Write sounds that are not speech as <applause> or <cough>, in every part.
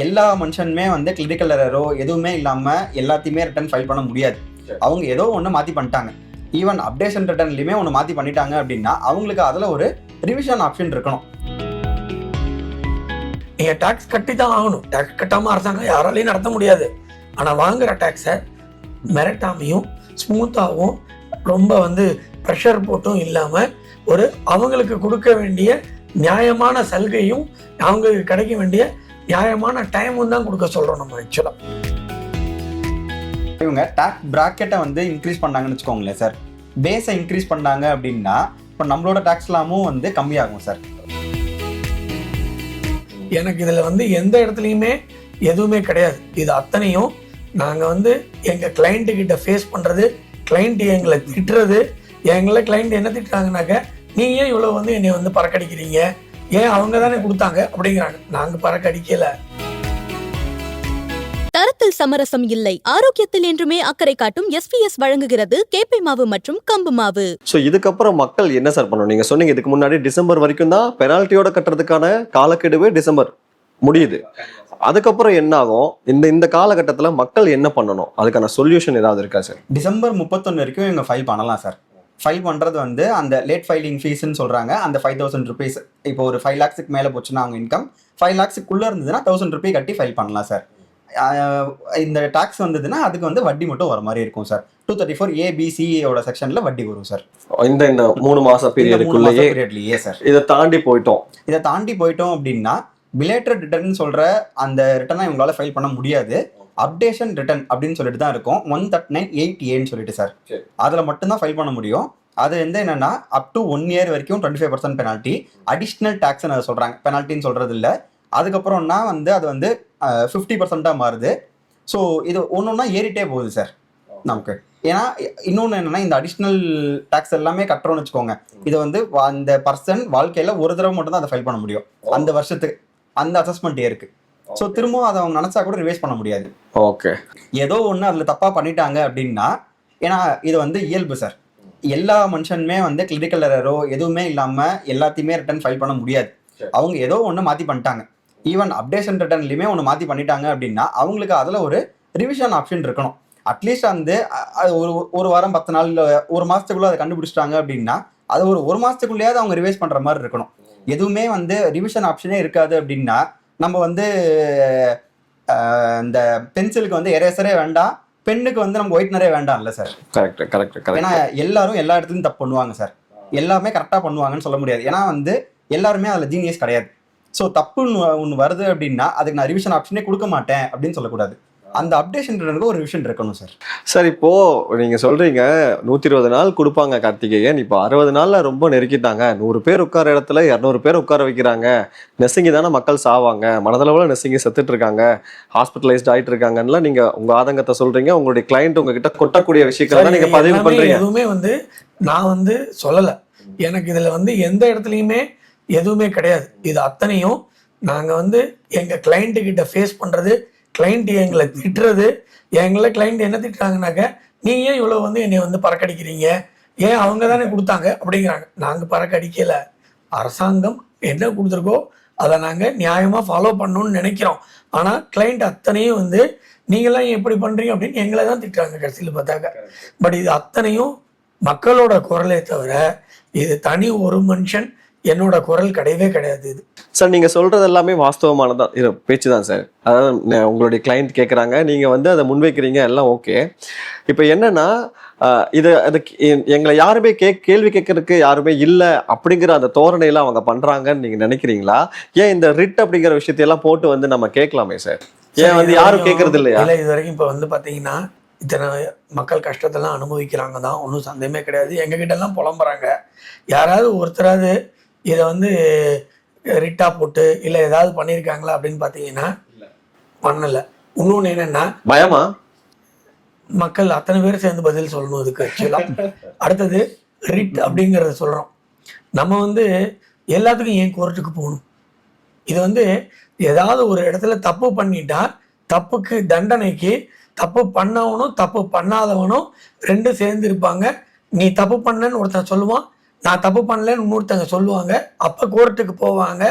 எல்லா மனுஷனுமே வந்து கிரிட்டிக்கல் எரரோ எதுவுமே இல்லாம எல்லாத்தையுமே ரிட்டர்ன் ஃபைல் பண்ண முடியாது. அவங்க ஏதோ ஒன்று மாத்தி பண்ணிட்டாங்க. ஈவன் அப்டேஷன் ரிட்டர்ன்லையுமே ஒன்று மாத்தி பண்ணிட்டாங்க அப்படின்னா அவங்களுக்கு அதுல ஒரு ரிவிஷன் ஆப்ஷன் இருக்கணும். நீங்க டாக்ஸ் கட்டி தான் ஆகணும். டாக்ஸ் கட்டாம அரசாங்கம் யாராலையும் நடத்த முடியாது. ஆனா வாங்குற டாக்ஸை மிரட்டாமையும் ஸ்மூத்தாகவும் ரொம்ப வந்து ப்ரெஷர் போட்டும் இல்லாம ஒரு அவங்களுக்கு கொடுக்க வேண்டிய நியாயமான சலுகையும் அவங்களுக்கு கிடைக்க வேண்டிய நியாயமான டைமும் தான் கொடுக்க சொல்றோம் நம்ம ஆக்சுவலா. இவங்க டாக்ஸ் பிராக்கெட்டை வந்து இன்க்ரீஸ் பண்ணாங்கன்னு வச்சுக்கோங்களேன் சார் பேஸை இன்க்ரீஸ் பண்ணாங்க அப்படின்னா இப்போ நம்மளோட டாக்ஸ்லாமும் வந்து கம்மியாகும் சார் எனக்கு இதுல வந்து எந்த இடத்துலையுமே எதுவுமே கிடையாது. இது அத்தனையும் நாங்க வந்து எங்க கிளைண்ட் கிட்ட ஃபேஸ் பண்றது கிளைண்ட் எங்களை திட்டுறது எங்களை கிளைண்ட் என்ன திட்டுறாங்கனாக்க நீங்க ஏன் இவ்வளவு வந்து என்னை வந்து பறக்கடிக்கிறீங்க? ஏன் அவங்க தானே கொடுத்தாங்க அப்படிங்கிறாங்க. நாங்க பறக்கடிக்கல தரத்தில் சமரசம் இல்லை. ஆரோக்கியத்தில் என்றுமே அக்கறை காட்டும் எஸ்பிஎஸ் வழங்குகிறது கேப்பை மாவு மற்றும் கம்பு மாவு. ஸோ இதுக்கப்புறம் மக்கள் என்ன சார் பண்ணணும்? நீங்க சொன்னீங்க இதுக்கு முன்னாடி டிசம்பர் வரைக்கும் தான் பெனால்ட்டியோட கட்டுறதுக்கான காலக்கெடுவே டிசம்பர் முடியுது. அதுக்கப்புறம் என்ன ஆகும்? இந்த இந்த காலகட்டத்துல மக்கள் என்ன பண்ணணும்? அதுக்கான சொல்யூஷன் ஏதாவது இருக்கா சார் டிசம்பர் முப்பத்தொன்று வரைக்கும் இவங்க ஃபைல் பண்ணலாம் சார் ஃபைல் பண்ணுறது வந்து அந்த லேட் ஃபைலிங் ஃபீஸ்ன்னு சொல்கிறாங்க அந்த ஃபைவ் தௌசண்ட் ருபீஸ் இப்போ ஒரு ஃபைவ் லேக்ஸுக்கு மேலே போச்சுன்னா அவங்க இன்கம் ஃபைவ் லேக்ஸுக்குள்ளே இருந்ததுன்னா தௌசண்ட் ருபீ கட்டி ஃபைல் பண்ணலாம் சார் இந்த டாக்ஸ் வந்ததுன்னா அதுக்கு வந்து வட்டி மட்டும் வர மாதிரி இருக்கும் சார் டூ தேர்ட்டி ஃபோர் ஏபிசியோட செக்ஷனில் வட்டி வரும் சார் இந்த இந்த மூணு மாச பீரியடுக்குள்ளேயே பீரியட்லேயே சார் இதை தாண்டி போயிட்டோம். இதை தாண்டி போயிட்டோம் அப்படின்னா பிலேட்டட் ரிட்டர்ன் சொல்ற அந்த ரிட்டர்னை இவங்களால ஃபைல் பண்ண முடியாது. அப்டேஷன் ரிட்டர்ன் அப்படின்னு சொல்லிட்டு தான் இருக்கும். ஒன் தட் நைன் எயிட் ஏன்னு சொல்லிட்டு சார். அதில் மட்டும்தான் ஃபைல் பண்ண முடியும். அது வந்து என்னன்னா அப் டு ஒன் இயர் வரைக்கும் twenty five percent penalty additional டேக்ஸ்னு அதை சொல்றாங்க. பெனால்ட்டின்னு சொல்றது இல்லை. அதுக்கப்புறம்னா வந்து அது வந்து ஃபிஃப்டி பர்சன்ட்டாக மாறுது. ஸோ இது ஒன்று ஒன்றா ஏறிட்டே போகுது சார் நமக்கு. ஏன்னா இன்னொன்று என்னன்னா இந்த அடிஷ்னல் டேக்ஸ் எல்லாமே கட்டுறோம்னு வச்சுக்கோங்க. இது வந்து அந்த பர்சன் வாழ்க்கையில ஒரு தடவை மட்டும் தான் அதை ஃபைல் பண்ண முடியும். அந்த வருஷத்துக்கு. அந்த அசஸ்மெண்ட் இருக்கு ஸோ திரும்பவும் அதை அவங்க நினைச்சா கூட ரிவைஸ் பண்ண முடியாது. ஓகே ஏதோ ஒன்று அதில் தப்பா பண்ணிட்டாங்க அப்படின்னா ஏன்னா இது வந்து இயல்பு சார் எல்லா மனுஷனுமே வந்து கிரிட்டிக்கல் எரரோ எதுவுமே இல்லாம எல்லாத்தையுமே ரிட்டர்ன் ஃபைல் பண்ண முடியாது. அவங்க ஏதோ ஒன்று மாத்தி பண்ணிட்டாங்க. ஈவன் அப்டேஷன் ரிட்டர்ன்லையுமே ஒன்று மாத்தி பண்ணிட்டாங்க அப்படின்னா அவங்களுக்கு அதுல ஒரு ரிவிஷன் ஆப்ஷன் இருக்கணும். அட்லீஸ்ட் வந்து அது ஒரு ஒரு வாரம் பத்து நாள் ஒரு மாசத்துக்குள்ள அதை கண்டுபிடிச்சிட்டாங்க அப்படின்னா அது ஒரு ஒரு மாசத்துக்குள்ளேயாவது அவங்க ரிவைஸ் பண்ற மாதிரி இருக்கணும். எதுவுமே வந்து ரிவிஷன் ஆப்ஷனே இருக்காது அப்படின்னா நம்ம வந்து இந்த பென்சிலுக்கு வந்து எரேசரே வேண்டாம். பெண்ணுக்கு வந்து நம்ம ஒயிட்னரே வேண்டாம்ல சார். கரெக்ட் கரெக்ட் ஏன்னா எல்லாரும் எல்லா இடத்துலையும் தப்பு பண்ணுவாங்க சார். எல்லாமே கரெக்டாக பண்ணுவாங்கன்னு சொல்ல முடியாது. ஏன்னா வந்து எல்லாருமே அதில் ஜீனியஸ் கிடையாது. ஸோ தப்புன்னு ஒன்று வருது அப்படின்னா அதுக்கு நான் ரிவிஷன் ஆப்ஷனே கொடுக்க மாட்டேன் அப்படின்னு சொல்லக்கூடாது. அந்த அப்டேஷன் ஒரு ரிவிஷன் இருக்கணும் சார் சார் இப்போ நீங்க சொல்றீங்க நூத்தி இருபது நாள் கொடுப்பாங்க கார்த்திகேயன். இப்போ அறுபது நாள்ல ரொம்ப நெருக்கிட்டாங்க. நூறு பேர் உட்கார இடத்துல இரநூறு பேர் உட்கார வைக்கிறாங்க. நெசங்கி தானே மக்கள் சாவாங்க. மனதளவுல நெசங்கி செத்துட்டு இருக்காங்க ஹாஸ்பிட்டலைஸ்ட் ஆயிட்டு இருக்காங்கன்னு நீங்க உங்க ஆதங்கத்தை சொல்றீங்க. உங்களுடைய கிளைண்ட் உங்ககிட்ட கொட்டக்கூடிய விஷயங்களை நீங்க பதிவு பண்றீங்க. எதுவுமே வந்து நான் வந்து சொல்லல. எனக்கு இதுல வந்து எந்த இடத்துலயுமே எதுவுமே கிடையாது. இது அத்தனையும் நாங்க வந்து எங்க கிளைண்ட் கிட்ட ஃபேஸ் பண்றது கிளைண்ட் எங்களை திட்டுறது எங்களை கிளைண்ட் என்ன திட்டுறாங்கனாக்க நீங்க ஏன் இவ்வளவு வந்து என்னை வந்து பறக்கடிக்கிறீங்க. ஏன் அவங்க தானே கொடுத்தாங்க அப்படிங்கிறாங்க. நாங்க பறக்கடிக்கல. அரசாங்கம் என்ன கொடுத்துருக்கோ அதை நாங்க நியாயமா ஃபாலோ பண்ணணும்னு நினைக்கிறோம். ஆனா கிளைண்ட் அத்தனையும் வந்து நீங்களாம் ஏன் இப்படி பண்றீங்க? அப்படின்னு எங்களை தான் திட்டுறாங்க கடைசியில் பார்த்தாக்க. பட் இது அத்தனையும் மக்களோட குரலே தவிர இது தனி ஒரு மனுஷன் என்னோட குரல் கிடையவே கிடையாது இது. சார் நீங்க சொல்றது எல்லாமே வாஸ்தவமானதான் பேச்சு தான் சார். அதாவது உங்களுடைய கிளைண்ட் கேட்குறாங்க நீங்க வந்து அதை முன்வைக்கிறீங்க எல்லாம் ஓகே இப்போ என்னன்னா இது அது எங்களை யாருமே கே கேள்வி கேட்கறதுக்கு யாருமே இல்லை அப்படிங்கிற அந்த தோரணையில அவங்க பண்றாங்கன்னு நீங்க நினைக்கிறீங்களா? ஏன் இந்த ரிட் அப்படிங்கிற விஷயத்தையெல்லாம் போட்டு வந்து நம்ம கேட்கலாமே சார்? ஏன் வந்து யாரும் கேட்கறது இல்லையா? இல்லை இது வரைக்கும் இப்போ வந்து பார்த்தீங்கன்னா இத்தனை மக்கள் கஷ்டத்தெல்லாம் அனுபவிக்கிறாங்க தான் ஒன்றும் சந்தேகமே கிடையாது. எங்ககிட்ட எல்லாம் புலம்புறாங்க. யாராவது ஒருத்தராவது இதை வந்து ரிட்டா போட்டு இல்லை ஏதாவது பண்ணியிருக்காங்களா அப்படின்னு பார்த்தீங்கன்னா பண்ணலை. இன்னொன்று என்னன்னா பயமா? மக்கள் அத்தனை பேர் சேர்ந்து பதில் சொல்லணும் இதுக்கு ஆக்சுவலாக அடுத்தது ரிட் அப்படிங்கிறத சொல்கிறோம் நம்ம வந்து எல்லாத்துக்கும் ஏன் கோர்ட்டுக்கு போகணும்? இது வந்து ஏதாவது ஒரு இடத்துல தப்பு பண்ணிட்டா தப்புக்கு தண்டனைக்கு தப்பு பண்ணவனும் தப்பு பண்ணாதவனும் ரெண்டும் சேர்ந்து இருப்பாங்க. நீ தப்பு பண்ணன்னு ஒருத்தன் சொல்லுவான் நான் தப்பு பண்ணலன்னு இன்னொருத்தங்க சொல்லுவாங்க. அப்போ கோர்ட்டுக்கு போவாங்க.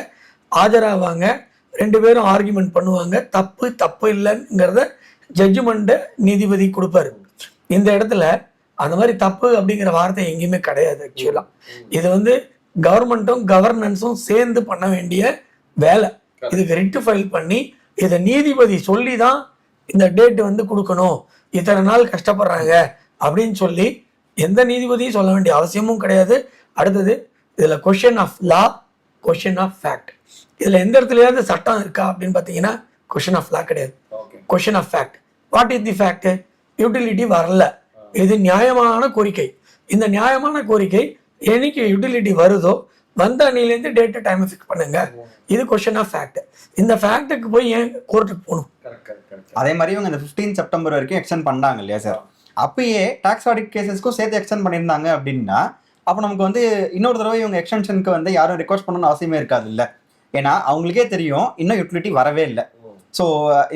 ஆஜராவாங்க. ரெண்டு பேரும் ஆர்கியூமெண்ட் பண்ணுவாங்க. தப்பு தப்பு இல்லைங்கிறத ஜட்ஜ்மெண்ட்டை நீதிபதி கொடுப்பாரு. இந்த இடத்துல அந்த மாதிரி தப்பு அப்படிங்கிற வார்த்தை எங்கேயுமே கிடையாது ஆக்சுவலாக இது வந்து கவர்மெண்ட்டும் கவர்னன்ஸும் சேர்ந்து பண்ண வேண்டிய வேலை. இதுக்கு ரிட்டு ஃபைல் பண்ணி இதை நீதிபதி சொல்லி தான் இந்த டேட் வந்து கொடுக்கணும். இத்தனை நாள் கஷ்டப்படுறாங்க அப்படின்னு சொல்லி எந்த நீதிபதியும் சொல்ல வேண்டிய அவசியமும் கிடையாது. அடுத்தது இதில் question of law question of fact இதில் எந்த இடத்துலயாவது சட்டம் இருக்கா அப்படின்னு பார்த்தீங்கன்னா கொஷின் ஆஃப் லா கிடையாது. Question of fact what is the fact utility வரல. இது நியாயமான கோரிக்கை. இந்த நியாயமான கோரிக்கை என்னைக்கு யூட்டிலிட்டி வருதோ வந்த அன்னிலேருந்து டேட்டை டைமை ஃபிக்ஸ் பண்ணுங்க. இது கொஷின் ஆஃப் ஃபேக்ட் இந்த ஃபேக்ட்டுக்கு போய் ஏன் கோர்ட்டுக்கு போகணும்? அதே மாதிரி இவங்க இந்த 15 செப்டம்பர் வரைக்கும் எக்ஸ்டெண்ட் பண்ணாங்க இல்லையா சார் அப்பயே டாக்ஸ் ஆடிட் கேசஸ்க்கும் சேர்த்து எக்ஸ்டெண்ட் பண்ணியிருந்தாங்க அப்படின்னா அப்போ நமக்கு வந்து இன்னொரு தடவை இவங்க எக்ஸ்டென்ஷனுக்கு வந்து யாரும் ரிக்வஸ்ட் பண்ணணும்னு அவசியமே இருக்காது இல்ல ஏன்னா அவங்களுக்கே தெரியும் இன்னும் யூட்டிலிட்டி வரவே இல்லை. ஸோ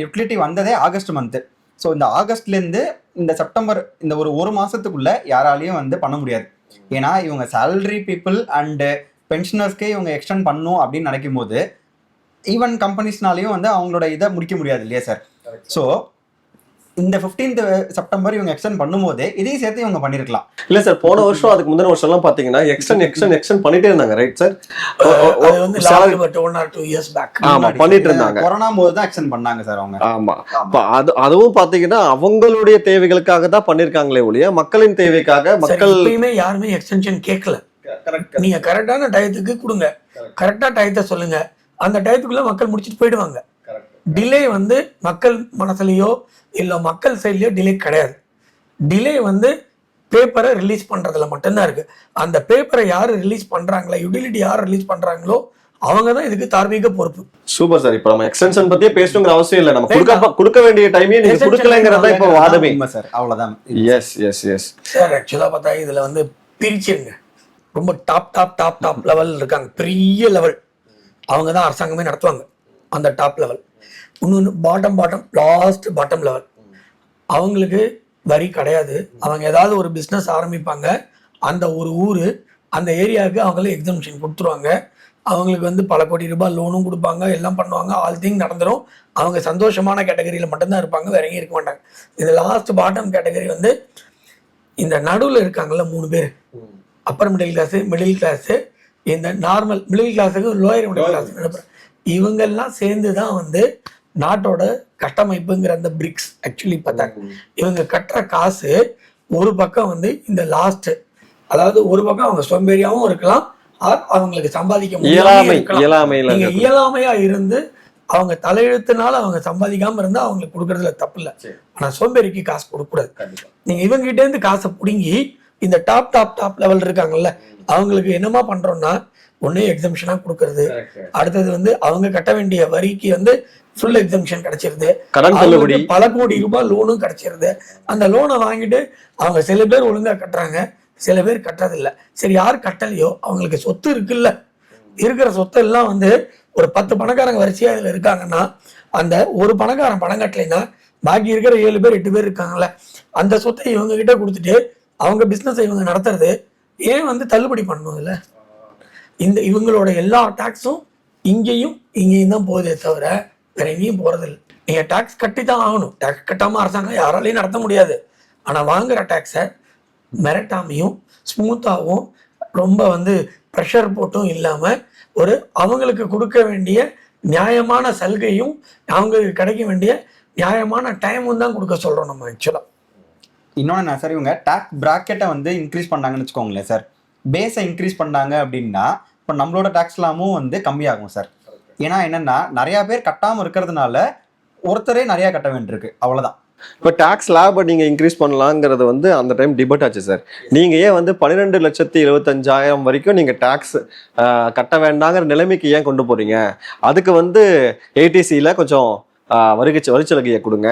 யூட்டிலிட்டி வந்ததே ஆகஸ்ட் மந்த்து ஸோ இந்த ஆகஸ்ட்லேருந்து இந்த செப்டம்பர் இந்த ஒரு ஒரு மாசத்துக்குள்ள யாராலையும் வந்து பண்ண முடியாது. ஏன்னா இவங்க salary பீப்புள் அண்டு பென்ஷனர்ஸ்க்கே இவங்க எக்ஸ்டெண்ட் பண்ணும் அப்படின்னு நினைக்கும் போது ஈவன் கம்பெனிஸ்னாலையும் வந்து அவங்களோட இதை முடிக்க முடியாது இல்லையா சார் ஸோ இந்த 15th செப்டம்பர் இவங்க எக்ஸ்டெண்ட் பண்ணும்போதே இதையும் சேர்த்து இவங்க பண்ணியிருக்கலாம் இல்ல சார் போன வருஷம் அதுக்கு முந்தின வருஷம் எல்லாம் பாத்தீங்கன்னா எக்ஸ்டன் எக்ஸ்டன் எக்ஸ்டன் பண்ணிட்டே இருந்தாங்க right sir or two years back ஆமா பண்ணிட்டு இருந்தாங்க. கொரோனா போது தான் எக்ஸ்டெண்ட் பண்ணாங்க சார் அவங்க. ஆமா. அது அதுவும் பாத்தீங்கன்னா அவங்களுடைய தேவைகளுக்காக தான் பண்ணிருக்காங்களே ஒழிய மக்களின் தேவைக்காக மக்கள் எப்பயுமே யாருமே எக்ஸ்டென்ஷன் கேட்கல நீங்க கரெக்டான டயத்துக்கு கொடுங்க. கரெக்டா டயத்தை சொல்லுங்க. அந்த டயத்துக்குள்ள மக்கள் முடிச்சிட்டு போயிடுவாங்க. டிலே வந்து மக்கள் மனசுலயோ இல்ல மக்கள் சைட்லயோ டிலே கிடையாது. டிலே வந்து பேப்பரை ரிலீஸ் பண்றதுல மட்டும்தான் இருக்கு. அந்த பேப்பரை யாரு ரிலீஸ் பண்றாங்களோ யூட்டிலிட்டி யார் ரிலீஸ் பண்றாங்களோ அவங்க தான் இதுக்கு தார்மீக பொறுப்பு. சூப்பர் சார் இப்ப நம்ம எக்ஸ்டென்ஷன் பத்தியே பேசணுங்கிற அவசியம் இல்ல. நம்ம கொடுக்க. கொடுக்க வேண்டிய டைமே நீங்க கொடுக்கலங்கிறதா இப்ப வாதமே. சார் அவ்வளவுதான். எஸ் எஸ் எஸ் சார் ஆக்சுவலாக பார்த்தா இதில் வந்து பிரிச்சிருங்க. ரொம்ப top top top top level இருக்காங்க. பெரிய லெவல் அவங்க தான் அரசாங்கமே நடத்துவாங்க. அந்த டாப் லெவல் இன்னொன்று bottom bottom last bottom level அவங்களுக்கு வரி கிடையாது. அவங்க ஏதாவது ஒரு பிஸ்னஸ் ஆரம்பிப்பாங்க. அந்த ஒரு ஊர் அந்த ஏரியாவுக்கு அவங்களே எக்ஸம்ஷன் கொடுத்துருவாங்க. அவங்களுக்கு வந்து பல கோடி ரூபாய் லோனும் கொடுப்பாங்க. எல்லாம் பண்ணுவாங்க. ஆல் திங் நடந்துரும். அவங்க சந்தோஷமான கேட்டகரியில் மட்டும்தான் இருப்பாங்க. வேற எங்கேயும் இருக்க மாட்டாங்க. இந்த லாஸ்ட் பாட்டம் கேட்டகரி வந்து இந்த நடுவில் இருக்காங்கல்ல மூணு பேர். Upper middle class middle class இந்த நார்மல் மிடில் கிளாஸுக்கு லோயர் மிடில் கிளாஸ் இவங்கெல்லாம் சேர்ந்து தான் வந்து நாட்டோட கட்டமைப்புங்கிற அந்த பிரிக்ஸ் ஆக்சுவலி பார்த்தாங்க. இவங்க கட்டுற காசு ஒரு பக்கம் வந்து இந்த லாஸ்ட் அதாவது ஒரு பக்கம் அவங்க சோம்பேறியாவும் இருக்கலாம் ஆர் அவங்களுக்கு சம்பாதிக்க நீங்க. இயலாமையா இருந்து அவங்க தலையெழுத்துனால அவங்க சம்பாதிக்காம இருந்தா அவங்களுக்கு கொடுக்கறதுல தப்பு இல்லை. ஆனா சோம்பேறிக்கு காசு கொடுக்க கூடாது நீங்க இவங்க கிட்ட இருந்து காசை புடுங்கி இந்த டாப் டாப் டாப் லெவல் இருக்காங்கல்ல அவங்களுக்கு என்னமா பண்றோம்னா ஒண்ணு எக்ஸம்ஷனா கொடுக்கறது. அடுத்தது வந்து அவங்க கட்ட வேண்டிய வரிக்கு வந்து ஃபுல் எக்ஸம்ஷன் கிடைச்சிருது. அவங்களுக்கு பல கோடி ரூபாய் லோனும் கிடைச்சிருது. அந்த லோனை வாங்கிட்டு அவங்க சில பேர் ஒழுங்கா கட்டுறாங்க. சில பேர் கட்டுறதில்ல. சரி யார் கட்டலையோ அவங்களுக்கு சொத்து இருக்குல்ல. இருக்கிற சொத்து எல்லாம் வந்து ஒரு பத்து பணக்காரங்க வரிசையா இதுல இருக்காங்கன்னா அந்த ஒரு பணக்காரன் பணம் கட்டலைன்னா பாக்கி இருக்கிற ஏழு பேர் எட்டு பேர் இருக்காங்கல்ல அந்த சொத்தை இவங்க கிட்ட கொடுத்துட்டு அவங்க பிசினஸ் இவங்க நடத்துறது ஏன் வந்து தள்ளுபடி பண்ணணும் இல்ல இந்த இவங்களோட எல்லா டேக்ஸும் இங்கேயும் இங்கேயும் தான் போகுதே தவிர வேற எங்கேயும் போகிறதில்லை நீங்கள் டேக்ஸ் கட்டி தான் ஆகணும். டேக்ஸ் கட்டாமல் அரசாங்கம் யாராலையும் நடத்த முடியாது. ஆனால் வாங்குகிற டேக்ஸை மிரட்டாமையும் ஸ்மூத்தாகவும் ரொம்ப வந்து ப்ரெஷர் போட்டும் இல்லாமல் ஒரு அவங்களுக்கு கொடுக்க வேண்டிய நியாயமான சலுகையும் அவங்களுக்கு கிடைக்க வேண்டிய நியாயமான டைமும் தான் கொடுக்க சொல்கிறோம் நம்ம ஆக்சுவலாக இன்னொன்று என்ன சார் இவங்க டேக்ஸ் ப்ராக்கெட்டை வந்து இன்க்ரீஸ் பண்ணாங்கன்னு வச்சுக்கோங்களேன் சார் பேஸை இன்க்ரீஸ் பண்ணாங்க அப்படின்னா இப்போ நம்மளோட டேக்ஸ்லாமும் வந்து கம்மியாகும் சார் ஏன்னா என்னென்னா நிறையா பேர் கட்டாமல் இருக்கிறதுனால ஒருத்தரே நிறையா கட்ட வேண்டியிருக்கு. அவ்வளோதான் இப்போ டாக்ஸ் லேபை நீங்கள் இன்க்ரீஸ் பண்ணலாங்கிறது வந்து அந்த டைம் டிபேட் ஆச்சு சார் நீங்கள் ஏன் வந்து பன்னிரெண்டு லட்சத்தி எழுபத்தஞ்சாயிரம் வரைக்கும் நீங்கள் டாக்ஸ் கட்ட வேண்டாங்கிற நிலைமைக்கு ஏன் கொண்டு போகிறீங்க அதுக்கு வந்து ஏடிசியில் கொஞ்சம் வரிகச்சு வரிச்சலுகையை கொடுங்க.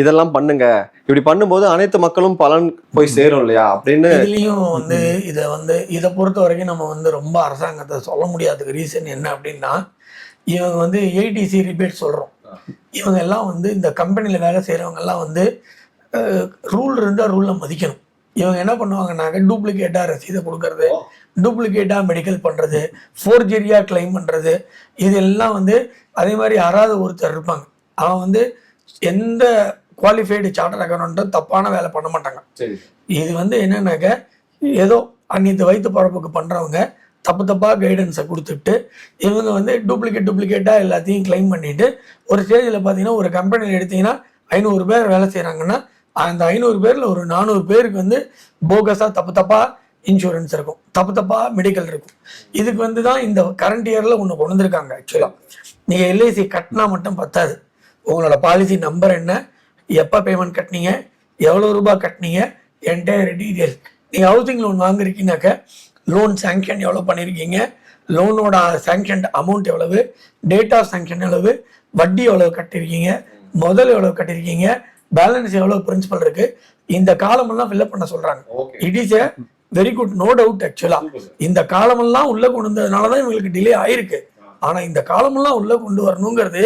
இதெல்லாம் பண்ணுங்க. இப்படி பண்ணும்போது அனைத்து மக்களும் பலன் போய் சேரும் இல்லையா? அப்படின்னு இதுலயும் வந்து இதை வந்து இதை பொறுத்த வரைக்கும் நம்ம வந்து ரொம்ப அரசாங்கத்தை சொல்ல முடியாததுக்கு ரீசன் என்ன அப்படின்னா இவங்க வந்து ஏடிசி ரிபேட் சொல்கிறோம் இவங்க எல்லாம் வந்து இந்த கம்பெனியில் வேலை செய்றவங்க எல்லாம் வந்து ரூல் இருந்தால் ரூலை மதிக்கணும். இவங்க என்ன பண்ணுவாங்கன்னாக்க டூப்ளிகேட்டாக ரசீதை கொடுக்கறது டூப்ளிகேட்டாக மெடிக்கல் பண்ணுறது ஃபோர்ஜெரியாக கிளைம் பண்ணுறது இதெல்லாம் வந்து அதே மாதிரி யாராவது ஒருத்தர் இருப்பாங்க. அவன் வந்து எந்த குவாலிஃபைடு சார்ட்டர் அக்கௌண்ட்டும் தப்பான வேலை பண்ண மாட்டாங்க. இது வந்து என்னன்னாக்க ஏதோ அன்னைத்து வயிற்று பழப்புக்கு பண்ணுறவங்க தப்பு தப்பாக கைடன்ஸை கொடுத்துட்டு இவங்க வந்து டூப்ளிகேட் டூப்ளிகேட்டாக எல்லாத்தையும் கிளைம் பண்ணிட்டு ஒரு ஸ்டேஜில் பார்த்தீங்கன்னா ஒரு கம்பெனியில் எடுத்தீங்கன்னா ஐநூறு பேர் வேலை செய்கிறாங்கன்னா அந்த ஐநூறு பேரில் ஒரு நானூறு பேருக்கு வந்து போகஸாக தப்பு தப்பாக இன்சூரன்ஸ் இருக்கும். தப்பு தப்பாக மெடிக்கல் இருக்கும். இதுக்கு வந்து தான் இந்த கரண்ட் இயரில் ஒன்று கொண்டு வந்திருக்காங்க ஆக்சுவலாக நீங்கள் எல்ஐசி கட்டினா மட்டும் பத்தாது. உங்களோட பாலிசி நம்பர் என்ன? எப்போ பேமெண்ட் கட்டினீங்க? எவ்வளோ ரூபாய் கட்டினீங்க? என்டையர் டீட்டெயில் நீங்கள் ஹவுசிங் லோன் வாங்குறீங்கனாக்க லோன் சாங்ஷன் எவ்வளோ பண்ணியிருக்கீங்க லோனோட சாங்ஷன் அமௌண்ட் எவ்வளவு? டேட் ஆஃப் சாங்ஷன் எவ்வளவு? வட்டி எவ்வளவு கட்டியிருக்கீங்க முதல் எவ்வளவு கட்டியிருக்கீங்க பேலன்ஸ் எவ்வளவு பிரின்சிபல் இருக்கு? இந்த காலமெல்லாம் ஃபில்அப் பண்ண சொல்றாங்க. It is a very good no doubt ஆக்சுவலா இந்த காலமெல்லாம் உள்ள கொண்டு வந்ததுனால தான் இவங்களுக்கு டிலே ஆயிருக்கு. ஆனால் இந்த காலமெல்லாம் உள்ளே கொண்டு வரணுங்கிறது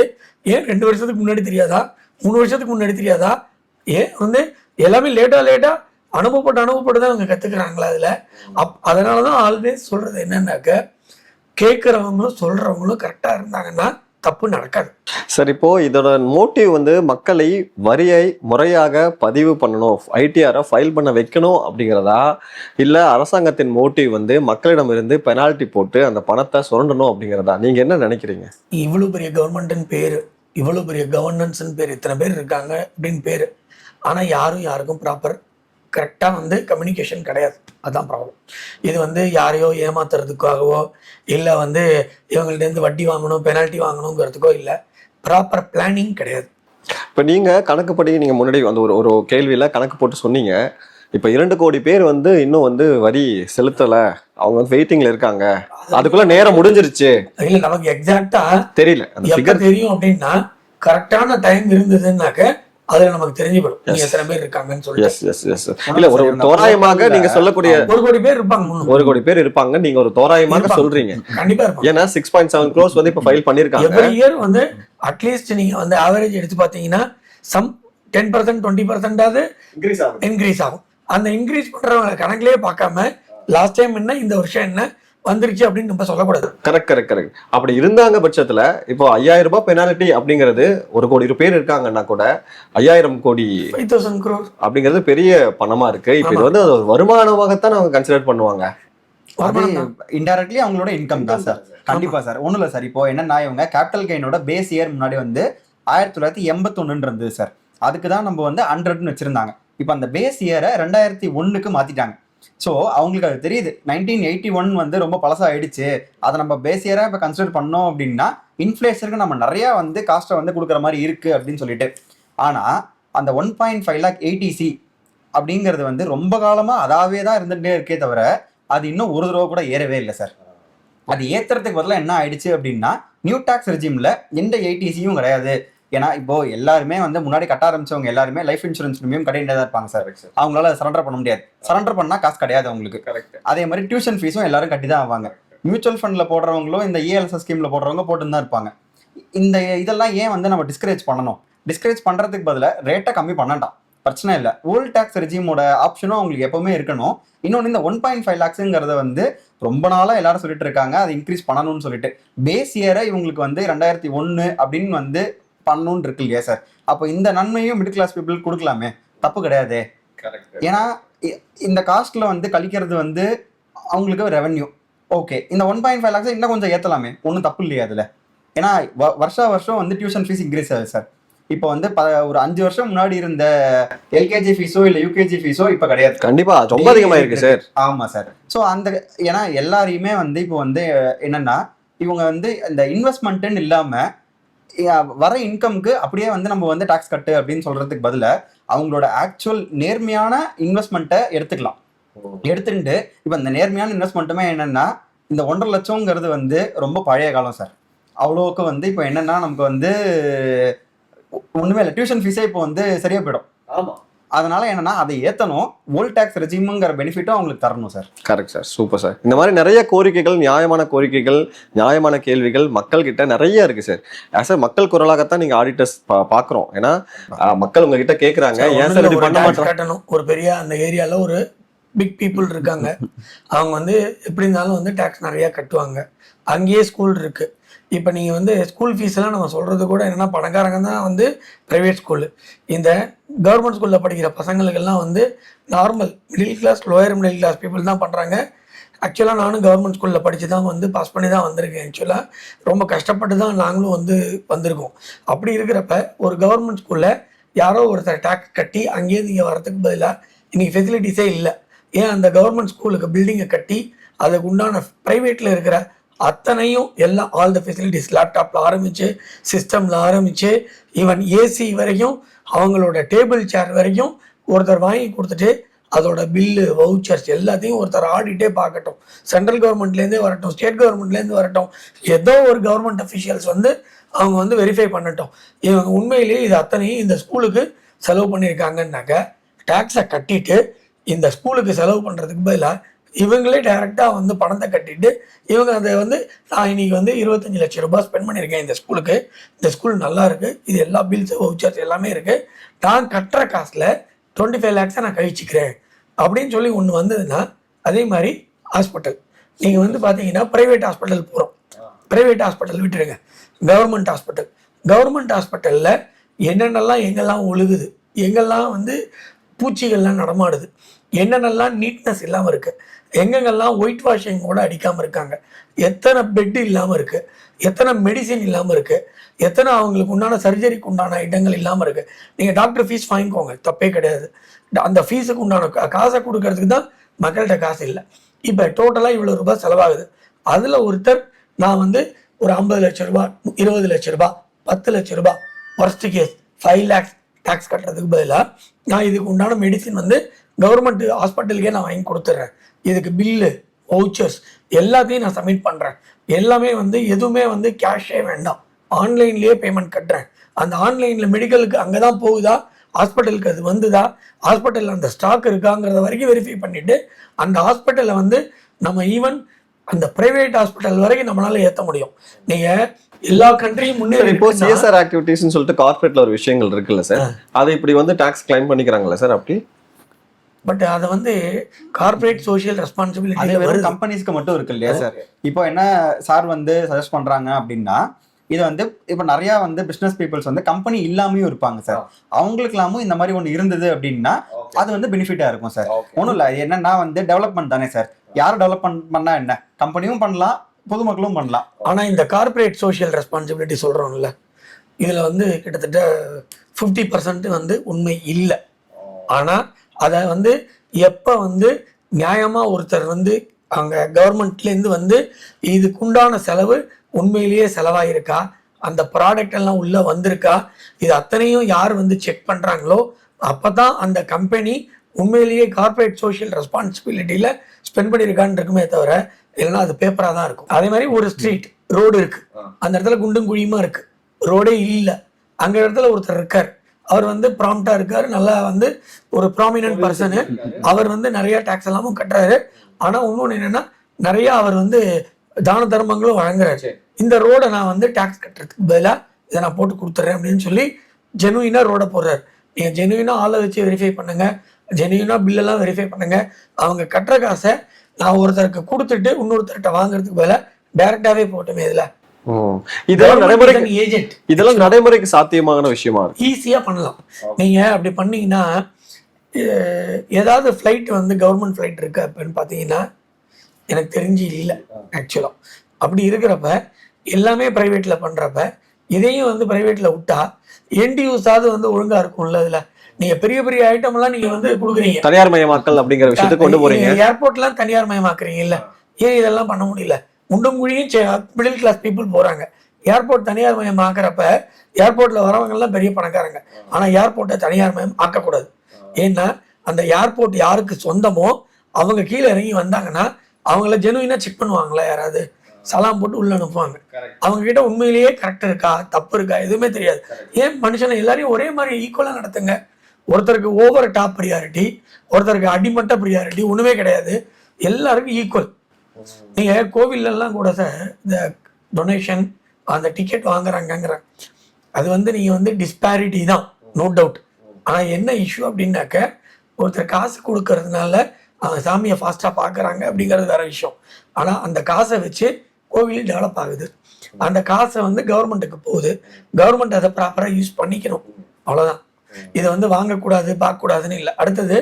ஏன் ரெண்டு வருஷத்துக்கு முன்னாடி தெரியாதா? மூணு வருஷத்துக்கு முன்னாடி தெரியாதா? ஏன் வந்து எல்லாமே லேட்டாக லேட்டாக அனுபவப்பட்டு அனுபவப்பட்டு தான் அவங்க கற்றுக்குறாங்களா அதில்? அப் அதனால தான் ஆல்வேஸ் சொல்கிறது என்னன்னாக்க கேட்குறவங்களும் சொல்கிறவங்களும் கரெக்டாக இருந்தாங்கன்னா தப்பு நடக்காது. சார் இப்போ இதோட மோட்டிவ் வந்து மக்களை வரியை முறையாக பதிவு பண்ணணும் ஐடிஆரை ஃபைல் பண்ண வைக்கணும் அப்படிங்கிறதா? இல்ல அரசாங்கத்தின் மோட்டிவ் வந்து மக்களிடம் இருந்து பெனால்ட்டி போட்டு அந்த பணத்தை சுரண்டணும் அப்படிங்கிறதா? நீங்க என்ன நினைக்கிறீங்க? இவ்வளவு பெரிய கவர்மெண்ட்னு பேரு இவ்வளவு பெரிய கவர்னன்ஸ்னு பேர் இத்தனை பேர் இருக்காங்க அப்படின்னு பேரு. ஆனா யாரும் யாருக்கும் ப்ராப்பர் கரெக்டா வந்து கம்யூனிகேஷன் கிடையாது. அதான் ப்ராப்ளம் இது வந்து யாரையோ ஏமாத்துறதுக்காகவோ இல்லை வந்து இவங்கள்ட்ட இருந்து வட்டி வாங்கணும் பெனால்ட்டி வாங்கணுங்கிறதுக்கோ இல்லை ப்ராப்பர் பிளானிங் கிடையாது. இப்போ நீங்க கணக்குப்படி நீங்க முன்னாடி அந்த ஒரு ஒரு கேள்வியில கணக்கு போட்டு சொன்னீங்க. இப்போ இரண்டு கோடி பேர் வந்து இன்னும் வந்து வரி செலுத்தல. அவங்க வந்து வெயிட்டிங்ல இருக்காங்க. அதுக்குள்ள நேரம் முடிஞ்சிருச்சு. இல்லை நமக்கு எக்ஸாக்டா தெரியல. தெரியும் அப்படின்னா கரெக்டான டைம் இருந்ததுன்னாக்க அதுல நமக்கு தெரிஞ்சுவிடும் நீங்க எத்தனை பேர் இருக்காங்கன்னு சொல்லிட்டு. எஸ் எஸ் எஸ் இல்ல ஒரு தோராயமாக நீங்க சொல்லக்கூடிய ஒரு கோடி பேர் இருப்பாங்க. ஒரு கோடி பேர் இருப்பாங்க. நீங்க ஒரு தோராயமாக. சொல்றீங்க. கண்டிப்பா இருப்பாங்க. ஏன்னா சிக்ஸ் பாயிண்ட் செவன் க்ரோஸ் வந்து இப்ப ஃபைல் பண்ணிருக்காங்க. எவ்ரி இயர் வந்து அட்லீஸ்ட் நீங்க வந்து ஆவரேஜ் எடுத்து பார்த்தீங்கன்னா சம் டென் பர்சன்ட் டுவெண்ட்டி பர்சன்டாவது இன்க்ரீஸ் ஆகும். அந்த இன்க்ரீஸ் பண்றவங்க கணக்குலயே பார்க்காம லாஸ்ட் டைம் என்ன இந்த வருஷம் என்ன வந்துருச்சு அப்படின்னு நம்ம சொல்லக்கூடாது. கரெக்ட் கரெக்ட் கரெக்ட் அப்படி இருந்தாங்க பட்சத்துல இப்போ ஐயாயிரம் ரூபாய் பெனாலிட்டி அப்படிங்கிறது ஒரு கோடி பேர் இருக்காங்கன்னா கூட ஐயாயிரம் கோடி ஃபைவ் தௌசண்ட் க்ரோர் அப்படிங்கிறது பெரிய பணமா இருக்கு. இப்போ இது வந்து அது ஒரு வருமானமாகத்தான் அவங்க கன்சிடர் பண்ணுவாங்க. அது இன்டைரக்ட்லி அவங்களோட இன்கம் தான் சார் கண்டிப்பா சார் ஒண்ணும் இல்ல சார் இப்போ என்னன்னா இவங்க கேபிட்டல் கெயினோட பேஸ் இயர் முன்னாடி வந்து ஆயிரத்தி தொள்ளாயிரத்தி எண்பத்தொன்னு இருந்தது சார் அதுக்கு தான் நம்ம வந்து ஹண்ட்ரட்னு வச்சிருந்தாங்க. இப்போ அந்த பேஸ் இயரை ரெண்டாயிரத்தி ஒண்ணுக்கு மாத்திட்டாங்க. ஸோ அவங்களுக்கு அது தெரியுது. நைன்டீன் எயிட்டி ஒன் வந்து ரொம்ப பழசாயிடுச்சு. அதை நம்ம பேசியராக இப்போ கன்சிடர் பண்ணோம் அப்படின்னா இன்ஃப்ளேஷனுக்கு நம்ம நிறையா வந்து காஸ்ட்டை வந்து கொடுக்குற மாதிரி இருக்குது அப்படின்னு சொல்லிட்டு. ஆனால் அந்த one point five lakh eighty C அப்படிங்கிறது வந்து ரொம்ப காலமாக அதாவே தான் இருந்துகிட்டே இருக்கே தவிர அது இன்னும் ஒரு தடவை கூட ஏறவே இல்லை சார் அது ஏற்றுறதுக்கு பதிலாக என்ன ஆயிடுச்சு அப்படின்னா நியூ டாக்ஸ் ரெஜிமில் எந்த எயிட்டிசியும் கிடையாது. ஏன்னா இப்போ எல்லாருமே வந்து முன்னாடி கட்ட ஆரம்பிச்சவங்க எல்லாருமே லைஃப் இன்சூரன்ஸ் ப்ரீமியம் கட்டிகிட்டே தான் இருப்பாங்க சார் அவங்களால சரண்டர் பண்ண முடியாது. சரண்டர் பண்ணா காசு கிடையாது அவங்களுக்கு. கரெக்ட் அதே மாதிரி டியூஷன் ஃபீஸும் எல்லாரும் கட்டி தான் ஆவாங்க. மியூச்சுவல் ஃபண்ட்ல போடுறவங்களும் இந்த இஎல்எஸ்எஸ் ஸ்கீம்ல போடுறவங்க போட்டு தான் இருப்பாங்க. இந்த இதெல்லாம் ஏன் வந்து நம்ம டிஸ்கரேஜ் பண்ணணும்? டிஸ்கரேஜ் பண்றதுக்கு பதிலாக ரேட்டை கம்மி பண்ணட்டாம் பிரச்சனை இல்லை. ஓல்ட் டேக்ஸ் ரெஜிமோட ஆப்ஷனும் அவங்களுக்கு எப்பவுமே இருக்கணும். இன்னொன்று இந்த ஒன் பாயிண்ட் ஃபைவ் லேக்ஸுங்கிறத வந்து ரொம்ப நாளாக எல்லாரும் சொல்லிட்டு இருக்காங்க. அதை இன்க்ரீஸ் பண்ணணும்னு சொல்லிட்டு. பேஸ் இயரை இவங்களுக்கு வந்து ரெண்டாயிரத்தி ஒன்று அப்படின்னு வந்து பண்ணணும்னு இருக்கு இல்லையா சார்? அப்போ இந்த நன்மையும் மிடில் கிளாஸ் பீப்புள் கொடுக்கலாமே? தப்பு கிடையாது? கரெக்ட் ஏன்னா இ- இந்த காஸ்ட்ல வந்து கழிக்கிறது வந்து அவங்களுக்கு ரெவென்யூ ஓகே இந்த ஒன் பாயிண்ட் ஃபைவ் லேக்ஸ் இன்னும் கொஞ்சம் ஏற்றலாமே ஒன்றும் தப்பு இல்லையா அதில்? ஏன்னா வ- வருஷா வருஷம் வந்து டியூஷன் ஃபீஸ் இன்க்ரீஸ் ஆகுது சார். இப்போ வந்து ப ஒரு அஞ்சு வருஷம் முன்னாடி இருந்த எல்கேஜி ஃபீஸோ இல்லை யூகேஜி ஃபீஸோ இப்போ கிடையாது. கண்டிப்பா ரொம்ப அதிகமா இருக்கு சார். ஆமா சார். ஸோ அந்த ஏன்னா எல்லாரையுமே வந்து இப்போ வந்து என்னன்னா இவங்க வந்து இந்த இன்வெஸ்ட்மெண்ட்டுன்னு இல்லாம அஹ், வர இன்கம்க்கு அப்படியே வந்து நம்ம வந்து டாக்ஸ் கட்டு அப்படின்னு சொல்றதுக்கு பதிலா அவங்களோட ஆக்சுவல் நேர்மையான இன்வெஸ்ட்மெண்ட்டை எடுத்துக்கலாம். எடுத்துட்டு இப்போ இந்த நேர்மையான இன்வெஸ்ட்மெண்ட்டுமே என்னன்னா இந்த ஒன்றரை லட்சங்கிறது வந்து ரொம்ப பழைய காலம் சார் அவ்வளோக்கு வந்து இப்போ என்னன்னா நமக்கு வந்து ஒண்ணுமே இல்லை. டியூஷன் ஃபீஸே இப்போ வந்து சரியா போயிடும். ஆமா. அதனால என்னன்னா அதை ஏத்தணும். ஓல்ட் டேக்ஸ் ரெஜிமுங்கிற பெனிஃபிட்டும் அவங்களுக்கு தரணும் sir correct sir super sir இந்த மாதிரி நிறைய கோரிக்கைகள் நியாயமான கோரிக்கைகள் நியாயமான கேள்விகள் மக்கள் கிட்ட நிறைய இருக்கு சார் ஆஸ் அ மக்கள் குரலாகத்தான் நீங்க ஆடிட்டர்ஸ் பாக்குறோம். ஏன்னா மக்கள் உங்ககிட்ட கேக்குறாங்க. ஏன் சார் பண்ண மாட்டோம் ஒரு பெரிய அந்த ஏரியால ஒரு பிக் பீப்புள் இருக்காங்க. <laughs> அவங்க வந்து எப்படி இருந்தாலும் வந்து டேக்ஸ் நிறையா கட்டுவாங்க. அங்கேயே ஸ்கூல் இருக்கு. இப்போ நீங்கள் வந்து ஸ்கூல் ஃபீஸ்லாம் நம்ம சொல்கிறது கூட என்னென்னா பணக்காரங்க தான் வந்து ப்ரைவேட் ஸ்கூலு இந்த கவர்மெண்ட் ஸ்கூலில் படிக்கிற பசங்களுக்கெல்லாம் வந்து normal middle class lower middle class people தான் பண்ணுறாங்க ஆக்சுவலாக நானும் கவர்மெண்ட் ஸ்கூலில் படித்து தான் வந்து பாஸ் பண்ணி தான் வந்திருக்கேன் ஆக்சுவலாக ரொம்ப கஷ்டப்பட்டு தான் நாங்களும் வந்து வந்திருக்கோம். அப்படி இருக்கிறப்ப ஒரு கவர்மெண்ட் ஸ்கூலில் யாரோ ஒருத்தர் டேக்ஸ் கட்டி அங்கேயே இங்கே வரதுக்கு பதிலாக இன்றைக்கி ஃபெசிலிட்டிஸே இல்லை. ஏன் அந்த கவர்மெண்ட் ஸ்கூலுக்கு பில்டிங்கை கட்டி அதுக்கு உண்டான ப்ரைவேட்டில் இருக்கிற அத்தனையும் எல்லாம் ஆல் த ஃபெசிலிட்டிஸ் லேப்டாப்பில் ஆரம்பித்து சிஸ்டமில் ஆரம்பித்து ஈவன் ஏசி வரைக்கும் அவங்களோட டேபிள் சேர் வரைக்கும் ஒருத்தர் வாங்கி கொடுத்துட்டு அதோட பில்லு வவுச்சர்ஸ் எல்லாத்தையும் ஒருத்தர் ஆடிட்டே பார்க்கட்டும். சென்ட்ரல் கவர்மெண்ட்லேருந்தே வரட்டும் ஸ்டேட் கவர்மெண்ட்லேருந்து வரட்டும். ஏதோ ஒரு கவர்மெண்ட் அஃபிஷியல்ஸ் வந்து அவங்க வந்து வெரிஃபை பண்ணட்டும். இவங்க உண்மையிலேயே இது அத்தனையும் இந்த ஸ்கூலுக்கு செலவு பண்ணியிருக்காங்கன்னாக்க டேக்ஸை கட்டிட்டு இந்த ஸ்கூலுக்கு செலவு பண்ணுறதுக்கு பதிலாக இவங்களே டைரெக்டாக வந்து பணத்தை கட்டிட்டு இவங்க அதை வந்து நான் இன்னைக்கு வந்து இருபத்தஞ்சு லட்சம் ரூபாய் ஸ்பெண்ட் பண்ணியிருக்கேன் இந்த ஸ்கூலுக்கு இந்த ஸ்கூல் நல்லா இருக்கு. இது எல்லா பில்ஸ் வவுச்சர்ஸ் எல்லாமே இருக்கு. நான் கட்டுற காசில் டுவெண்ட்டி ஃபைவ் லேக்ஸை நான் கழிச்சிக்கிறேன். அப்படின்னு சொல்லி ஒன்று வந்ததுன்னா அதே மாதிரி ஹாஸ்பிட்டல் நீங்கள் வந்து பார்த்தீங்கன்னா ப்ரைவேட் ஹாஸ்பிட்டல் போகிறோம் ப்ரைவேட் ஹாஸ்பிட்டல் விட்டுருங்க. கவர்மெண்ட் ஹாஸ்பிட்டல் கவர்மெண்ட் ஹாஸ்பிட்டலில் என்னென்னலாம் எங்கெல்லாம் ஒழுகுது? எங்கெல்லாம் வந்து பூச்சிகள்லாம் நடமாடுது? என்னென்னலாம் நீட்னஸ் இல்லாமல் இருக்குது எங்கெங்கெல்லாம் ஒயிட் வாஷிங் கூட அடிக்காமல் இருக்காங்க. எத்தனை பெட் இல்லாமல் இருக்குது எத்தனை மெடிசின் இல்லாமல் இருக்குது எத்தனை அவங்களுக்கு உண்டான சர்ஜரிக்கு உண்டான இடங்கள் இல்லாமல் இருக்குது நீங்கள் டாக்டர் ஃபீஸ் வாங்கிக்கோங்க. தப்பே கிடையாது. அந்த ஃபீஸுக்கு உண்டான கா- காசை கொடுக்கறதுக்கு தான் மக்கள்கிட்ட காசு இல்லை. இப்போ டோட்டலாக இவ்வளோ ரூபாய் செலவாகுது. அதில் ஒருத்தர் நான் வந்து ஒரு ஐம்பது லட்ச ரூபா இருபது லட்ச ரூபா பத்து லட்ச ரூபா worst case five lakhs tax கட்டுறதுக்கு பதிலாக நான் இதுக்கு உண்டான மெடிசின் வந்து கவர்மெண்ட் ஹாஸ்பிட்டலுக்கே நான் வாங்கி கொடுத்துட்றேன் இதுக்கு பில்லு வவுச்சர்ஸ் எல்லாத்தையும் நான் சப்மிட் பண்ணுறேன் எல்லாமே வந்து எதுவுமே வந்து கேஷே வேண்டாம். ஆன்லைன்லேயே பேமெண்ட் கட்டுறேன். அந்த ஆன்லைனில் மெடிக்கலுக்கு அங்கே தான் போகுதா? ஹாஸ்பிட்டலுக்கு அது வந்துதா? ஹாஸ்பிட்டலில் அந்த ஸ்டாக் இருக்காங்கிறத வரைக்கும் வெரிஃபை பண்ணிவிட்டு அந்த ஹாஸ்பிட்டலில் வந்து நம்ம ஈவன் அந்த பிரைவேட் ஹாஸ்பிட்டல் வரைக்கும் நம்மளால ஏற்ற முடியும். நீங்கள் எல்லா கண்ட்ரியும் முன்னேறி இப்போ சிஎஸ்ஆர் ஆக்டிவிட்டிஸ்னு சொல்லிட்டு கார்பரேட்ல ஒரு விஷயங்கள் இருக்குல்ல சார் அதை இப்படி வந்து டாக்ஸ் கிளைம் பண்ணிக்கிறாங்களா சார் அப்படி? பட் அதை வந்து கார்ப்பரேட் சோஷியல் ரெஸ்பான்சிபிலிட்டி வெறும் வருது. கம்பெனிஸ்க்கு மட்டும் இருக்கு இல்லையா சார் இப்போ என்ன சார் வந்து சஜஸ்ட் பண்றாங்க அப்படின்னா இது வந்து இப்போ நிறைய வந்து பிசினஸ் பீப்புள்ஸ் வந்து கம்பெனி இல்லாமையும் இருப்பாங்க சார் அவங்களுக்கெல்லாமும் இந்த மாதிரி ஒன்று இருந்தது அப்படின்னா அது வந்து பெனிஃபிட்டா இருக்கும் சார் ஒன்றும் இல்லை என்னன்னா வந்து டெவலப்மெண்ட் தானே சார் யார் டெவலப்மெண்ட் பண்ணா என்ன? கம்பெனியும் பண்ணலாம் பொதுமக்களும் பண்ணலாம். ஆனா இந்த கார்ப்பரேட் சோஷியல் ரெஸ்பான்சிபிலிட்டி சொல்றோம்ல இதுல வந்து கிட்டத்தட்ட ஃபிஃப்டி பர்சன்ட் வந்து உண்மை இல்லை. ஆனா அதை வந்து எப்ப வந்து நியாயமா ஒருத்தர் வந்து அங்க கவர்மெண்ட்ல இருந்து வந்து இதுக்குண்டான செலவு உண்மையிலேயே செலவாயிருக்கா? அந்த ப்ராடக்ட் எல்லாம் உள்ள வந்திருக்கா? இது அத்தனையும் யார் வந்து செக் பண்றாங்களோ அப்பதான் அந்த கம்பெனி உண்மையிலேயே கார்ப்பரேட் சோஷியல் ரெஸ்பான்சிபிலிட்டியில ஸ்பெண்ட் பண்ணியிருக்கான்னு இருக்குமே தவிர இல்லைன்னா அது பேப்பரா தான் இருக்கும். அதே மாதிரி ஒரு ஸ்ட்ரீட் ரோடு இருக்கு. அந்த இடத்துல குண்டும் குழியுமா இருக்கு. ரோடே இல்லை. அங்க இடத்துல ஒருத்தர் இருக்கார். அவர் வந்து ப்ராம்ப்டா இருக்காரு. நல்லா வந்து ஒரு ப்ராமினன்ட் பர்சனு அவர் வந்து நிறைய டேக்ஸ் எல்லாமும் கட்டுறாரு. ஆனா இன்னொன்று என்னன்னா நிறைய அவர் வந்து தான தர்மங்களும் வழங்குறாரு. இந்த ரோடை நான் வந்து டேக்ஸ் கட்டுறதுக்கு பதிலாக இதை நான் போட்டு கொடுத்துட்றேன் அப்படின்னு சொல்லி ஜெனுவினா ரோடை போடுறாரு. நீங்க ஜெனுவினா ஆளை வச்சு வெரிஃபை பண்ணுங்க. ஜெனுவினா பில்லெல்லாம் வெரிஃபை பண்ணுங்க. அவங்க கட்டுற காசை நான் ஒருத்தருக்கு கொடுத்துட்டு இன்னொருத்தர்கிட்ட வாங்குறதுக்கு பதிலாக டைரக்டாவே போட்டுமே இதுல. இதெல்லாம் நடைமுறைக்கு ஏஜென்ட் இதெல்லாம் நடைமுறைக்கு சாத்தியமான விஷயமா இருக்கு? ஈஸியாக பண்ணலாம். நீங்கள் அப்படி பண்ணீங்கன்னா ஏதாவது ஃப்ளைட் வந்து கவர்மெண்ட் ஃப்ளைட் இருக்கு அப்படின்னு பார்த்தீங்கன்னா எனக்கு தெரிஞ்சு இல்லை ஆக்சுவலாக அப்படி இருக்கிறப்ப எல்லாமே ப்ரைவேட்டில் பண்ணுறப்ப இதையும் வந்து ப்ரைவேட்டில் விட்டா எண்ட் யூஸாவது வந்து ஒழுங்காக இருக்கும்ல இதில் நீங்கள் பெரிய பெரிய ஐட்டம்லாம் நீங்கள் வந்து கொடுக்குறீங்க. தனியார் மயமாக்கல் அப்படிங்கிற விஷயத்துக்கு கொண்டு போறீங்க. ஏர்போர்ட்லாம் தனியார் மயமாக்குறீங்கல்ல ஏன் இதெல்லாம் பண்ண முடியல? முண்டும் குழியும் மிடில் கிளாஸ் பீப்புள் போறாங்க. ஏர்போர்ட் தனியார் மயம் ஆக்குறப்ப ஏர்போர்ட்ல வரவங்க எல்லாம் பெரிய பணக்காரங்க. ஆனா ஏர்போர்ட்டை தனியார் மயம் ஆக்கக்கூடாது. ஏன்னா அந்த ஏர்போர்ட் யாருக்கு சொந்தமோ அவங்க கீழே இறங்கி வந்தாங்கன்னா அவங்கள ஜெனுவினா செக் பண்ணுவாங்களா யாராவது? சலாம் போட்டு உள்ள அனுப்புவாங்க. அவங்க கிட்ட உண்மையிலேயே கரெக்ட் இருக்கா? தப்பு இருக்கா? எதுவுமே தெரியாது. ஏன்? மனுஷனை எல்லாரையும் ஒரே மாதிரி ஈக்குவலா நடத்துங்க. ஒருத்தருக்கு ஓவர் டாப் ப்ரியாரிட்டி ஒருத்தருக்கு அடிமட்ட ப்ரியாரிட்டி ஒண்ணுமே கிடையாது. எல்லாருக்கும் ஈக்குவல் நீங்க கோவில்ல எல்லாம் கூட சார் இந்த டொனேஷன் அந்த டிக்கெட் வாங்குறாங்கங்கிற அது வந்து நீங்க வந்து டிஸ்பேரிட்டி தான் நோ டவுட் ஆனா என்ன இஷ்யூ அப்படின்னாக்க ஒருத்தர் காசு கொடுக்கறதுனால அவங்க சாமியை ஃபாஸ்ட்டாக பார்க்குறாங்க அப்படிங்கிறது வேற விஷயம். ஆனால் அந்த காசை வச்சு கோவில் டெவலப் ஆகுது. அந்த காசை வந்து கவர்மெண்ட்டுக்கு போகுது. கவர்மெண்ட் அதை ப்ராப்பராக யூஸ் பண்ணிக்கணும். அவ்வளோதான் இதை வந்து வாங்கக்கூடாது பார்க்கக்கூடாதுன்னு இல்லை. அடுத்தது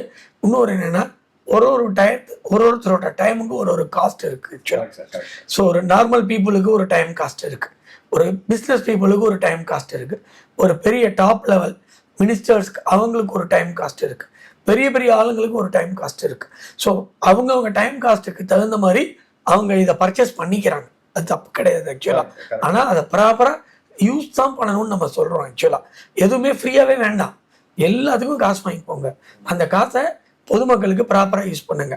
இன்னொரு என்னன்னா ஒரு ஒரு டைம் ஒரு ஒருத்தரோட டைமுக்கு ஒரு ஒரு காஸ்ட் இருக்கு. ஸோ ஒரு நார்மல் பீப்புளுக்கு ஒரு டைம் காஸ்ட் இருக்கு. ஒரு பிஸ்னஸ் பீப்புளுக்கு ஒரு டைம் காஸ்ட் இருக்கு. ஒரு பெரிய டாப் லெவல் மினிஸ்டர்ஸ்க்கு அவங்களுக்கு ஒரு டைம் காஸ்ட் இருக்கு. பெரிய பெரிய ஆளுங்களுக்கு ஒரு டைம் காஸ்ட் இருக்கு. ஸோ அவங்க அவங்க டைம் காஸ்ட்டுக்கு தகுந்த மாதிரி அவங்க இதை பர்ச்சேஸ் பண்ணிக்கிறாங்க. அது தப்பு கிடையாது ஆக்சுவலாக ஆனால் அதை ப்ராப்பராக யூஸ் தான் பண்ணணும்னு நம்ம சொல்கிறோம் ஆக்சுவலாக எதுவுமே ஃப்ரீயாகவே வேண்டாம். எல்லாத்துக்கும் காசு வாங்கிப்போங்க அந்த காசை பொதுமக்களுக்கு ப்ராப்பராக யூஸ் பண்ணுங்க.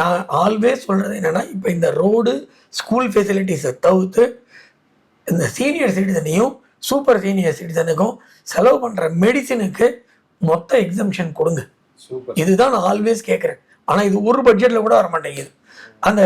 நான் ஆல்வேஸ் சொல்கிறது என்னென்னா இப்போ இந்த ரோடு ஸ்கூல் ஃபெசிலிட்டிஸை தவிர்த்து இந்த சீனியர் சிட்டிசனையும் சூப்பர் சீனியர் சிட்டிசனுக்கும் செலவு பண்ணுற மெடிசினுக்கு மொத்த எக்ஸம்ஷன் கொடுங்க. இதுதான் நான் ஆல்வேஸ் கேட்குறேன் ஆனால் இது ஒரு பட்ஜெட்டில் கூட வர மாட்டேங்குது அந்த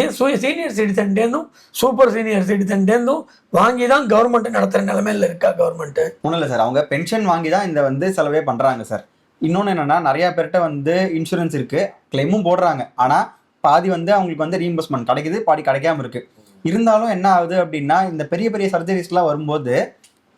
ஏன் சீனியர் சிட்டிசன்டேருந்தும் சூப்பர் சீனியர் சிட்டிசன்டேருந்தும் வாங்கி தான் கவர்மெண்ட் நடத்துகிற நிலமையில இருக்கா கவர்மெண்ட்டு ஒன்றும் இல்லை சார். அவங்க பென்ஷன் வாங்கி தான் இந்த வந்து செலவே பண்ணுறாங்க சார். இன்னொன்று என்னன்னா நிறைய பேர்கிட்ட வந்து இன்சூரன்ஸ் இருக்கு. கிளைமும் போடுறாங்க. ஆனால் பாதி வந்து அவங்களுக்கு வந்து ரீஇம்பர்ஸ்மெண்ட் கிடைக்குது பாதி கிடைக்காம இருக்கு. இருந்தாலும் என்ன ஆகுது அப்படின்னா இந்த பெரிய பெரிய சர்ஜரிஸ்லாம் வரும்போது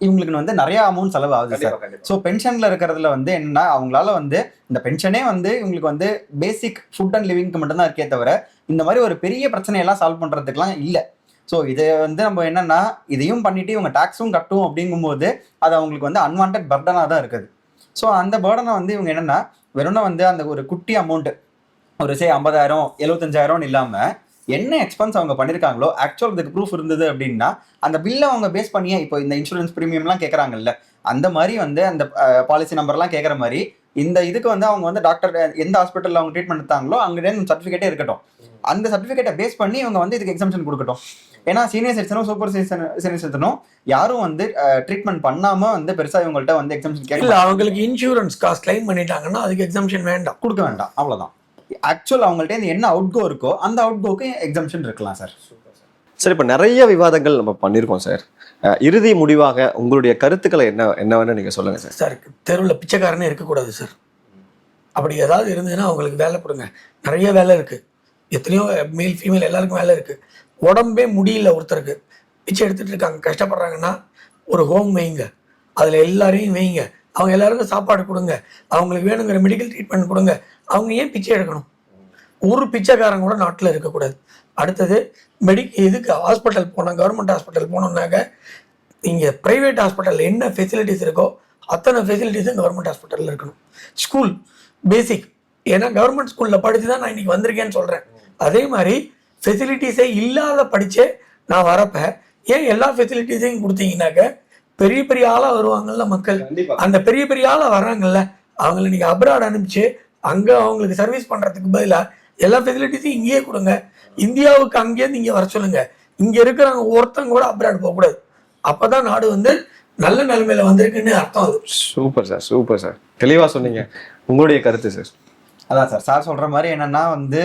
இவங்களுக்கு வந்து நிறைய அமௌண்ட் செலவு ஆகுது சார் ஸோ பென்ஷன்ல இருக்கிறதுல வந்து என்னன்னா அவங்களால வந்து இந்த பென்ஷனே வந்து இவங்களுக்கு வந்து பேசிக் ஃபுட் அண்ட் லிவிங்க்கு மட்டும்தான் இருக்கே தவிர இந்த மாதிரி ஒரு பெரிய பிரச்சனையெல்லாம் சால்வ் பண்றதுக்குலாம் இல்லை. ஸோ இதை வந்து நம்ம என்னன்னா இதையும் பண்ணிட்டு இவங்க டாக்ஸும் கட்டும் அப்படிங்கும்போது அது அவங்களுக்கு வந்து அன்வான்ட் பர்டனாக தான் இருக்குது. ஸோ அந்த பேர்டனை வந்து இவங்க என்னென்னா வெறும்னா வந்து அந்த ஒரு குட்டி அமௌண்ட்டு ஒரு சே ஐம்பதாயிரம் எழுபத்தஞ்சாயிரம்னு இல்லாமல் என்ன எக்ஸ்பென்ஸ் அவங்க பண்ணியிருக்காங்களோ ஆக்சுவல் இதுக்கு ப்ரூஃப் இருந்தது அப்படின்னா அந்த பில்லை அவங்க பேஸ் பண்ணியே இப்போ இந்த இன்சூரன்ஸ் ப்ரீமியம்லாம் கேட்குறாங்கல்ல அந்த மாதிரி வந்து அந்த பாலிசி நம்பர்லாம் கேட்குற மாதிரி இந்த இதுக்கு வந்து அவங்க வந்து டாக்டர் எந்த ஹாஸ்பிட்டலில் அவங்க ட்ரீட்மெண்ட் எடுத்தாங்களோ அங்கே சர்டிஃபிகேட்டே இருக்கட்டும். அந்த சர்டிஃபிகேட்டை பேஸ் பண்ணி இவங்க வந்து இதுக்கு எக்ஸம்ஷன் கொடுக்கட்டும். ஏன்னா சீனியர் சிட்டிசனும் சூப்பர் சீனியர் சிட்டிசனும் யாரும் வந்து ட்ரீட்மெண்ட் பண்ணாம வந்து பெருசா இவங்கள்ட்ட வந்து எக்ஸம்ஷன் கேட்க இல்லை அவங்களுக்கு இன்சூரன்ஸ் காஸ்ட் கிளைம் பண்ணிட்டாங்கன்னா அதுக்கு எக்ஸம்ஷன் வேண்டாம். கொடுக்க வேண்டாம் அவ்வளவுதான். ஆக்சுவல் அவங்கள்ட்ட என்ன அவுட் கோ இருக்கோ அந்த அவுட் கோக்கு எக்ஸம்ஷன் இருக்கலாம் சார் சார் இப்போ நிறைய விவாதங்கள் நம்ம பண்ணியிருக்கோம் சார் இறுதி முடிவாக உங்களுடைய கருத்துக்களை என்ன என்னவென்னு நீங்கள் சொல்லுங்கள் சார் சார் தெருவில் பிச்சைக்காரனே இருக்கக்கூடாது சார் அப்படி ஏதாவது இருந்ததுன்னா அவங்களுக்கு வேலை கொடுங்க. நிறைய வேலை இருக்குது எத்தனையோ மேல் ஃபீமேல் எல்லாருக்கும் வேலை இருக்குது உடம்பே முடியல ஒருத்தருக்கு. பிச்சை எடுத்துட்டு இருக்காங்க. கஷ்டப்படுறாங்கன்னா ஒரு ஹோம் வைங்க. அதில் எல்லாரையும் வைங்க. அவங்க எல்லாருக்கும் சாப்பாடு கொடுங்க. அவங்களுக்கு வேணுங்கிற மெடிக்கல் ட்ரீட்மெண்ட் கொடுங்க. அவங்க ஏன் பிச்சை எடுக்கணும்? ஒரு பிச்சைக்காரன் கூட நாட்டில் இருக்கக்கூடாது. அடுத்தது மெடி இதுக்கு ஹாஸ்பிட்டல் போனோம் கவர்மெண்ட் ஹாஸ்பிட்டல் போனோம்னாக்க இங்கே ப்ரைவேட் ஹாஸ்பிட்டலில் என்ன ஃபெசிலிட்டிஸ் இருக்கோ அத்தனை ஃபெசிலிட்டிஸும் கவர்மெண்ட் ஹாஸ்பிட்டலில் இருக்கணும். ஸ்கூல் பேசிக் ஏன்னா கவர்மெண்ட் ஸ்கூலில் படித்து தான் நான் இன்றைக்கி வந்திருக்கேன்னு சொல்கிறேன் அதே மாதிரி ஃபெசிலிட்டிஸே இல்லாத படிச்சே நான் வரப்ப ஏன் எல்லா ஃபெசிலிட்டிஸையும் கொடுத்தீங்கன்னாக்க பெரிய பெரிய ஆளாக வருவாங்கல்ல மக்கள். அந்த பெரிய பெரிய ஆளாக வர்றாங்கல்ல அவங்கள நீங்கள் அப்ராட் அனுப்பிச்சு அங்கே அவங்களுக்கு சர்வீஸ் பண்ணுறதுக்கு பதிலாக எல்லா ஃபெசிலிட்டிஸையும் இங்கேயே கொடுங்க. இந்தியாவுக்கு அங்கேயிருந்து இங்கே வர சொல்லுங்க. இங்கே இருக்கிறவங்க ஒருத்தங்க கூட அப்ராட் போகக்கூடாது. அப்போ தான் நாடு வந்து நல்ல நிலைமையில வந்திருக்குன்னு அர்த்தம். Super sir super sir. தெளிவாக சொன்னீங்க. உங்களுடைய கருத்து சார். அதான் சார் சார் சொல்ற மாதிரி என்னன்னா வந்து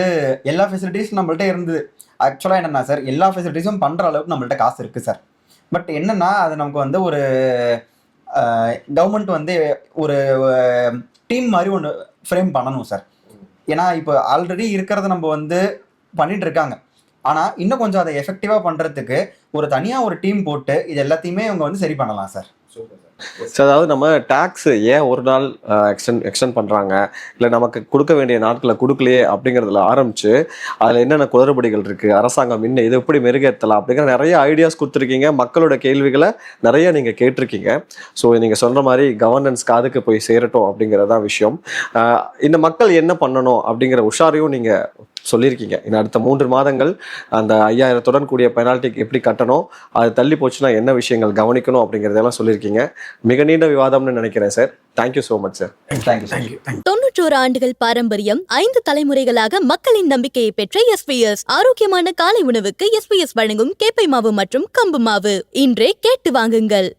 எல்லா ஃபெசிலிட்டிஸும் நம்மள்ட்ட இருந்தது. ஆக்சுவலாக என்னன்னா சார் எல்லா ஃபெசிலிட்டிஸும் பண்ணுற அளவுக்கு நம்மள்ட்ட காசு இருக்கு சார் பட் என்னன்னா அது நமக்கு வந்து ஒரு கவர்மெண்ட் வந்து ஒரு டீம் மாதிரி ஒன்று ஃப்ரேம் பண்ணணும் சார் ஏன்னா இப்போ ஆல்ரெடி இருக்கிறத நம்ம வந்து பண்ணிட்டு இருக்காங்க. ஆனால் இன்னும் கொஞ்சம் அதை எஃபெக்டிவாக பண்ணுறதுக்கு ஒரு தனியாக ஒரு டீம் போட்டு இது எல்லாத்தையுமே இவங்க வந்து சரி பண்ணலாம் சார் ஸோ அதாவது நம்ம டேக்ஸ் ஏன் ஒரு நாள் எக்ஸ்டெண்ட் எக்ஸ்டெண்ட் பண்ணுறாங்க இல்லை நமக்கு கொடுக்க வேண்டிய நாட்களை கொடுக்கலையே அப்படிங்கிறதுல ஆரம்பிச்சு அதில் என்னென்ன குளறுபடிகள் இருக்குது அரசாங்கம் இன்னும் இதை எப்படி மெருகேற்றலாம் அப்படிங்கிற நிறைய ஐடியாஸ் கொடுத்துருக்கீங்க. மக்களோட கேள்விகளை நிறைய நீங்கள் கேட்டிருக்கீங்க. ஸோ நீங்கள் சொல்கிற மாதிரி கவர்னன்ஸ் காதுக்கு போய் சேரட்டும் அப்படிங்கிறதான் விஷயம். இந்த மக்கள் என்ன பண்ணணும் அப்படிங்கிற உஷாரையும் நீங்கள் சொல்லியிருக்கீங்க. இன்னும் அடுத்த மூன்று மாதங்கள் அந்த ஐயாயிரத்துடன் கூடிய பெனால்ட்டிக்கு எப்படி கட்டணும் அது தள்ளி போச்சுன்னா என்ன விஷயங்கள் கவனிக்கணும் அப்படிங்கிறதெல்லாம் சொல்லியிருக்கீங்க. மிக நீண்ட விவாதம்னு நினைக்கிறேன் sir thank you so much sir தொன்னூற்றோரு ஆண்டுகள் பாரம்பரியம் ஐந்து தலைமுறைகளாக மக்களின் நம்பிக்கையை பெற்ற எஸ்பிஎஸ் ஆரோக்கியமான காலை உணவுக்கு எஸ்பிஎஸ் வழங்கும் கேப்பை மாவு மற்றும் கம்பு மாவு. இன்றே கேட்டு வாங்குங்கள்.